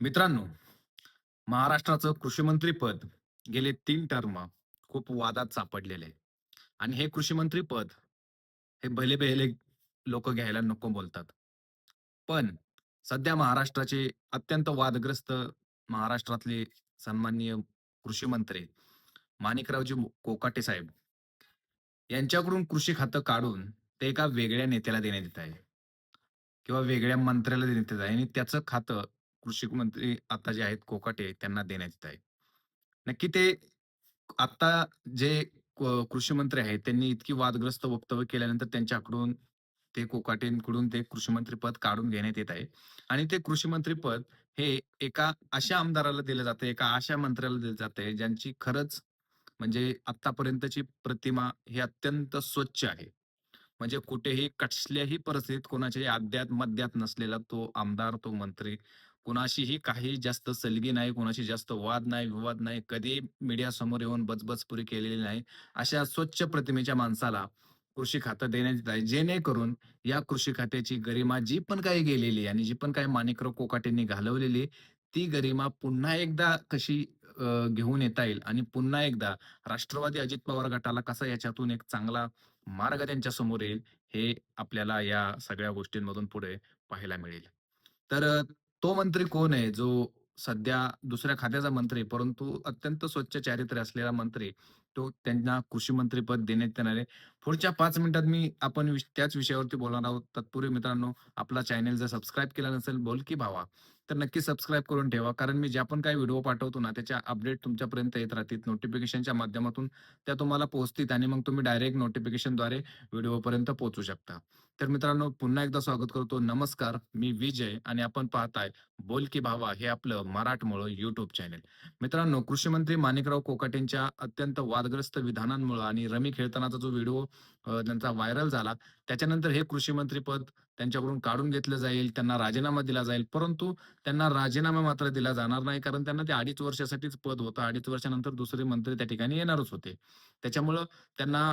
मित्रांनो, महाराष्ट्राचं कृषीमंत्री पद गेले तीन टर्म खूप वादात सापडलेले आहे. आणि हे कृषीमंत्री पद हे भले-बेहले लोक घ्यायला नको बोलतात. पण सध्या महाराष्ट्राचे अत्यंत वादग्रस्त महाराष्ट्रातले सन्माननीय कृषी मंत्री माणिकरावजी कोकाटे साहेब यांच्याकडून कृषी खातं काढून ते एका वेगळ्या नेत्याला देण्यात येत आहे किंवा वेगळ्या मंत्र्याला देण्यात येत आहे आणि त्याचं खातं कृषी मंत्री आता जे आहेत कोकाटे त्यांना देण्यात येत आहे. नक्की ते आता जे क कृषी मंत्री आहेत, त्यांनी इतकी वादग्रस्त वक्तव्य केल्यानंतर त्यांच्याकडून ते कोकाटेंकडून ते कृषी मंत्री पद काढून घेण्यात येत आहे. आणि ते कृषी मंत्री पद हे एका अशा आमदाराला दिलं जातंय, एका अशा मंत्र्याला दिलं जातंय, ज्यांची खरंच म्हणजे आतापर्यंतची प्रतिमा ही अत्यंत स्वच्छ आहे. म्हणजे कुठेही कसल्याही परिस्थितीत कोणाच्याही अद्यात-मध्यात नसलेला तो आमदार, तो मंत्री, कुणाशीही काही जास्त सलगी नाही, कुणाशी जास्त वाद नाही, विवाद नाही, कधी मीडिया समोर येऊन बचबचपुरी केलेली नाही. अशा स्वच्छ प्रतिमेच्या माणसाला कृषी खातं देण्यात येत आहे. जेणेकरून या कृषी खात्याची गरिमा जी पण काही गेलेली आणि जी पण काही माणिकराव कोकाटेंनी घालवलेली ती गरिमा पुन्हा एकदा कशी घेऊन येता येईल आणि पुन्हा एकदा राष्ट्रवादी अजित पवार गटाला कसा याच्यातून एक चांगला मार्ग त्यांच्यासमोर येईल, हे आपल्याला या सगळ्या गोष्टींमधून पुढे पाहायला मिळेल. तर तो मंत्री कोण आहे, जो सध्या दुसऱ्या खात्याचा मंत्री, परंतु अत्यंत स्वच्छ चारित्र्य असलेला मंत्री, तो त्यांना कृषी मंत्रीपद देण्यात येणार आहे. पुढच्या पाच मिनिटात मी आपण त्याच विषयावरती बोलणार आहोत. तत्पूर्वी मित्रांनो, आपला चॅनेल जर सबस्क्राईब केला नसेल बोल की भावा, तर नक्की सबस्क्राईब करून ठेवा. कारण मी ज्या पण काही व्हिडिओ पाठवतो ना, त्याच्या अपडेट तुमच्यापर्यंत येत राहतील. नोटिफिकेशनच्या माध्यमातून त्या तुम्हाला पोहोचतील आणि मग तुम्ही डायरेक्ट नोटिफिकेशनद्वारे व्हिडिओपर्यंत पोहोचू शकता. तर मित्रांनो, पुन्हा एकदा स्वागत करतो. नमस्कार, मी विजय आणि आपण पाहताय बोल की भावा हे आपलं मराठमोळं युट्यूब चॅनेल मित्रांनो, कृषी मंत्री माणिकराव कोकाटेंच्या अत्यंत वादग्रस्त विधानांमुळं आणि रमी खेळतानाचा जो व्हिडिओ त्यांचा व्हायरल झाला, त्याच्यानंतर हे कृषी मंत्रीपद त्यांच्याकडून काढून घेतलं जाईल, त्यांना राजीनामा दिला जाईल. परंतु त्यांना राजीनामा मात्र दिला जाणार नाही, कारण त्यांना ते 2.5 वर्षासाठीच पद होतं. 2.5 वर्षानंतर दुसरे मंत्री त्या ठिकाणी येणारच होते. त्याच्यामुळं त्यांना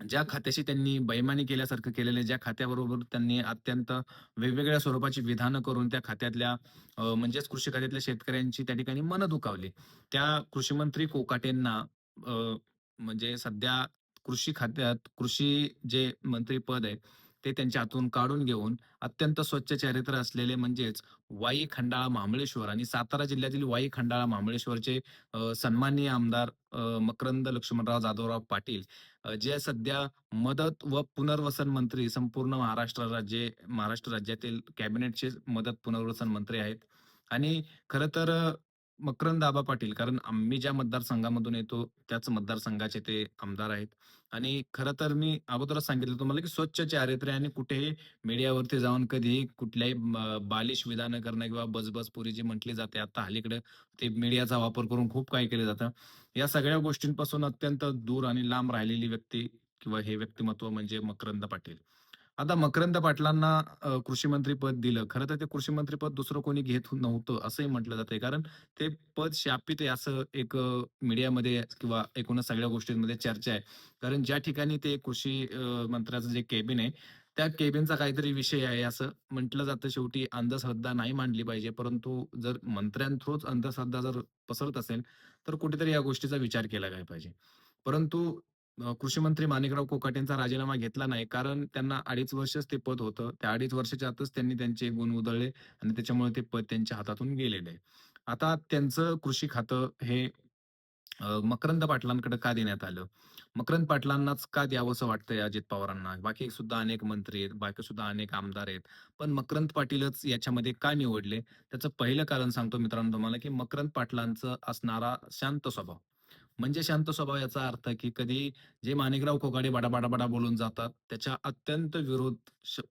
ज्या खात्याशी त्यांनी बैमानी केल्यासारखं केलेलं ज्या खात्याबरोबर त्यांनी अत्यंत वेगवेगळ्या स्वरूपाची विधानं करून त्या खात्यातल्या म्हणजेच कृषी खात्यातल्या शेतकऱ्यांची त्या ठिकाणी मन दुखावली. त्या कृषी मंत्री कोकाटेंना म्हणजे सध्या कृषी खात्यात कृषी जे मंत्री पद आहे, ते त्यांच्या हातून काढून घेऊन अत्यंत स्वच्छ चरित्र असलेले म्हणजेच वाई, खंडाळा, महाबळेश्वर आणि सातारा जिल्ह्यातील वाई, खंडाळा, महाबळेश्वरचे सन्माननीय आमदार मकरंद लक्ष्मणराव जाधवराव पाटील जे सध्या मदत व पुनर्वसन मंत्री संपूर्ण महाराष्ट्र राज्य महाराष्ट्र राज्यातील कॅबिनेटचे मदत पुनर्वसन मंत्री आहेत. आणि खरं तर मकरंद आबा पाटील कारण आम्ही ज्या मतदारसंघामधून येतो त्याच मतदारसंघाचे ते आमदार आहेत. आणि खरं तर मी अगोदरच सांगितलं तुम्हाला की स्वच्छ चारित्र्य आणि कुठेही मीडियावरती जाऊन कधीही कुठल्याही बालिश विधानं करणं किंवा बजबजपुरी जी म्हटली जाते आता हलीकडे ते मीडियाचा वापर करून खूप काही केलं जातं. या सगळ्या गोष्टींपासून अत्यंत दूर आणि लांब राहिलेली व्यक्ती किंवा हे व्यक्तिमत्व म्हणजे मकरंद पाटील. आता मकरंद पाटलांना अ, कृषी मंत्रीपद दिलं. खरं तर ते कृषी मंत्रीपद दुसरं कोणी घेत नव्हतं असंही म्हटलं जातंय. कारण ते पद शापित आहे असं एक अ, मीडियामध्ये किंवा एकूणच सगळ्या गोष्टींमध्ये चर्चा आहे. कारण ज्या ठिकाणी ते कृषी अ, मंत्र्याचं जे केबिन आहे, त्या केबिनचा काहीतरी विषय आहे असं म्हटलं जातं. शेवटी अंधश्रद्धा नाही मांडली पाहिजे. परंतु जर मंत्र्यांथ्रूच अंधश्रद्धा जर पसरत असेल, तर कुठेतरी या गोष्टीचा विचार केला काय पाहिजे. परंतु कृषी मंत्री माणिकराव कोकाटेंचा राजीनामा घेतला नाही, कारण त्यांना 2.5 वर्षच ते पद होतं. त्या 2.5 वर्षाच्या आतच त्यांनी त्यांचे गुण उधळले आणि त्याच्यामुळे ते पद त्यांच्या हातातून गेलेले आता त्यांचं कृषी खातं हे मकरंद पाटलांकडे का देण्यात आलं? मकरंद पाटलांनाच का द्यावंसं वाटतंय अजित पवारांना? बाकी सुद्धा अनेक मंत्री आहेत, बाकी सुद्धा अनेक आमदार आहेत. पण मकरंद पाटीलच याच्यामध्ये का निवडले? त्याचं पहिलं कारण सांगतो मित्रांनो तुम्हाला, की मकरंद पाटलांचं असणारा शांत स्वभाव. म्हणजे शांत स्वभाव याचा अर्थ की कधी जे माणिकराव कोकाडे बडा, बडा, बडा बोलून जातात, त्याच्या अत्यंत विरोध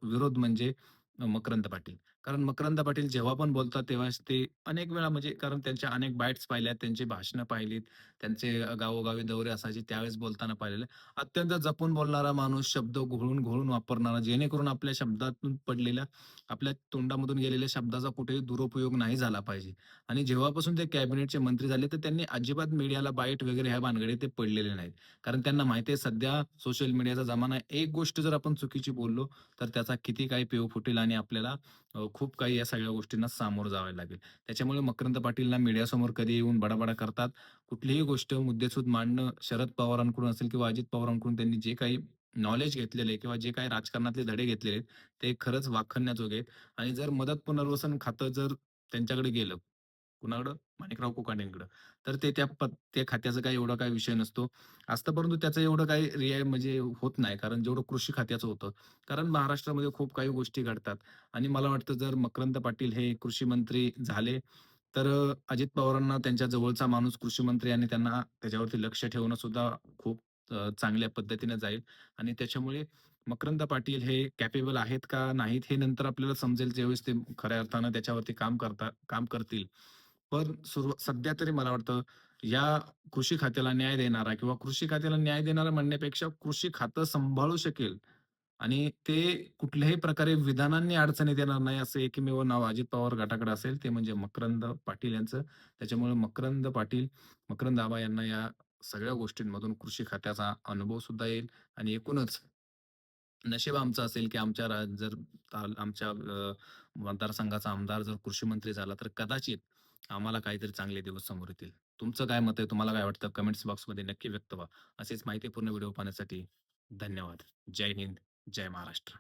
विरोध म्हणजे मकरंद पाटील. कारण मकरंद पाटील जेव्हा पण बोलतात तेव्हाच ते अनेक वेळा म्हणजे कारण त्यांच्या अनेक बाईट्स पाहिल्यात, त्यांची भाषणं पाहिलीत, त्यांचे गावोगावी दौरे असायचे त्यावेळेस बोलताना पाहिलेलं अत्यंत जपून बोलणारा माणूस, शब्द घोळून-घोळून वापरणारा, जेणेकरून आपल्या शब्दातून पडलेल्या, आपल्या तोंडामधून गेलेल्या शब्दाचा कुठेही दुरुपयोग नाही झाला पाहिजे. आणि जेव्हापासून ते कॅबिनेटचे मंत्री झाले, तर त्यांनी अजिबात मीडियाला बाईट वगैरे ह्या भानगडे ते पडलेले नाहीत. कारण त्यांना माहिती आहे सध्या सोशल मीडियाचा जमाना एक गोष्ट जर आपण चुकीची बोललो, तर त्याचा किती काही पेव फुटेल आणि आपल्याला अ, खूप काही या सगळ्या गोष्टींना सामोरं जावं लागेल. त्याच्यामुळे मकरंद पाटीलना मीडियासमोर कधी येऊन बडाबडा करतात. कुठलीही गोष्ट मुद्देसूद मांडणं शरद पवारांकडून असेल किंवा अजित पवारांकडून त्यांनी जे काही नॉलेज घेतलेलं आहे किंवा जे काही राजकारणातले धडे घेतलेले आहेत, ते खरंच वाखाणण्याजोगे आहेत. आणि जर मदत पुनर्वसन खातं जर त्यांच्याकडे गेलं, कुणाकडं? माणिकराव कोकाटेंकडं. तर ते त्या पद त्या खात्याचा काही एवढा काही विषय नसतो. असतं परंतु त्याचं एवढं काही रियाय म्हणजे होत नाही. कारण जेवढं कृषी खात्याचं होतं. कारण महाराष्ट्रामध्ये खूप काही गोष्टी घडतात आणि मला वाटतं जर मकरंद पाटील हे कृषी मंत्री झाले, तर अ, अजित पवारांना त्यांच्या जवळचा माणूस कृषी मंत्री आणि त्यांना त्याच्यावरती लक्ष ठेवणं सुद्धा खूप अ, चांगल्या पद्धतीने जाईल आणि त्याच्यामुळे मकरंद पाटील हे कॅपेबल आहेत का नाहीत हे नंतर आपल्याला समजेल ज्यावेळेस ते खऱ्या अर्थानं त्याच्यावरती काम करता काम करतील. पण सुरू सध्या तरी मला वाटतं या कृषी खात्याला न्याय देणारा किंवा कृषी खात्याला न्याय देणारा म्हणण्यापेक्षा कृषी खातं सांभाळू शकेल आणि ते कुठल्याही प्रकारे विधानांनी अडचणीत येणार नाही असं एकमेव नाव अजित पवार गटाकडे असेल ते म्हणजे मकरंद पाटील यांचं. त्याच्यामुळे मकरंद पाटील, मकरंद आबा यांना या सगळ्या गोष्टींमधून कृषी खात्याचा अनुभव सुद्धा येईल आणि एकूणच नशीब आमचं असेल की आमच्या राज जर आमच्या मतदारसंघाचा आमदार जर कृषी मंत्री झाला तर कदाचित आम्हाला काहीतरी चांगले दिवस समोर येतील. तुमचं काय मत आहे? तुम्हाला काय वाटतं? कमेंट्स बॉक्समध्ये नक्की व्यक्त व्हा. असेच माहितीपूर्ण व्हिडिओ पाहण्यासाठी धन्यवाद. जय हिंद, जय महाराष्ट्र.